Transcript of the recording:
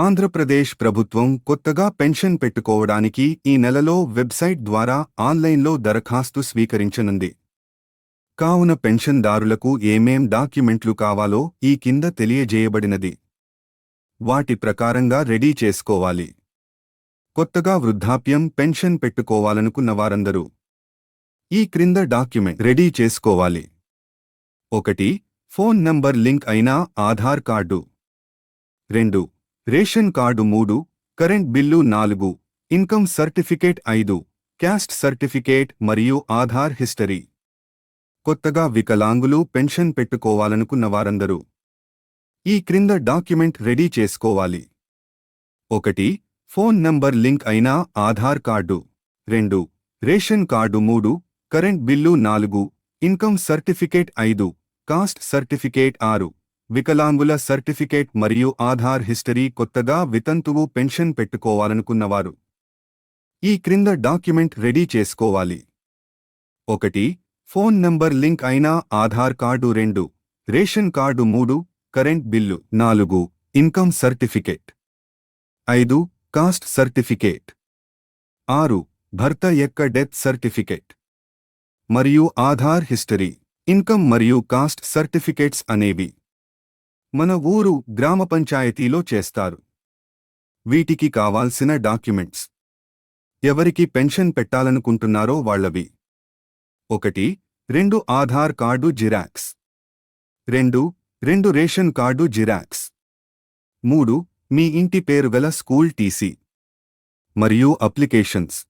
ఆంధ్రప్రదేశ్ ప్రభుత్వం కొత్తగా పెన్షన్ పెట్టుకోవడానికి ఈ నెలలో వెబ్సైట్ ద్వారా ఆన్లైన్లో దరఖాస్తు స్వీకరించనుంది. కావున పెన్షన్దారులకు ఏమేం డాక్యుమెంట్లు కావాలో ఈ కింద తెలియజేయబడినది. వాటి ప్రకారంగా రెడీ చేసుకోవాలి. కొత్తగా వృద్ధాప్యం పెన్షన్ పెట్టుకోవాలనుకున్న వారందరూ ఈ క్రింద డాక్యుమెంట్ రెడీ చేసుకోవాలి. ఒకటి ఫోన్ నంబర్ లింక్ అయిన ఆధార్ కార్డు. రెండు రేషన్ కార్డు మూడు కరెంట్ బిల్లు నాలుగు ఇన్కమ్ సర్టిఫికేట్ ఐదు క్యాస్ట్ సర్టిఫికేట్ మరియు ఆధార్ హిస్టరీ. కొత్తగా వికలాంగులు పెన్షన్ పెట్టుకోవాలనుకున్న వారందరూ ఈ క్రింద డాక్యుమెంట్ రెడీ చేసుకోవాలి. ఒకటి ఫోన్ నంబర్ లింక్ అయిన ఆధార్ కార్డు. రెండు రేషన్ కార్డు మూడు కరెంట్ బిల్లు నాలుగు ఇన్కమ్ సర్టిఫికేట్ ఐదు కాస్ట్ సర్టిఫికేట్ ఆరు. వికలాంగుల సర్టిఫికేట్ మరియు ఆధార్ హిస్టరీ కొత్తగా వితంతువు పెన్షన్ పెట్టుకోవాలనుకున్నవారు. ఈ క్రింద డాక్యుమెంట్ రెడీ చేసుకోవాలి. ఒకటి ఫోన్ నంబర్ లింక్ అయిన ఆధార్ కార్డు రెండు రేషన్ కార్డు మూడు కరెంట్ బిల్లు నాలుగు ఇన్కమ్ సర్టిఫికేట్. ఐదు కాస్ట్ సర్టిఫికేట్. ఆరు భర్త యొక్క డెత్ సర్టిఫికేట్. మరియు ఆధార్ హిస్టరీ ఇన్కమ్ మరియు కాస్ట్ సర్టిఫికేట్స్ అనేవి. మన ఊరు గ్రామ పంచాయతీలో చేస్తారు. వీటికి కావాల్సిన డాక్యుమెంట్స్. ఎవరికి పెన్షన్ పెట్టాలనుకుంటున్నారో వాళ్ళవి. ఒకటి రెండు ఆధార్ కార్డు జిరాక్స్. రెండు రెండు రేషన్ కార్డు జిరాక్స్. మూడు మీ ఇంటి పేరు గల స్కూల్ టీసీ. మరియు అప్లికేషన్స్.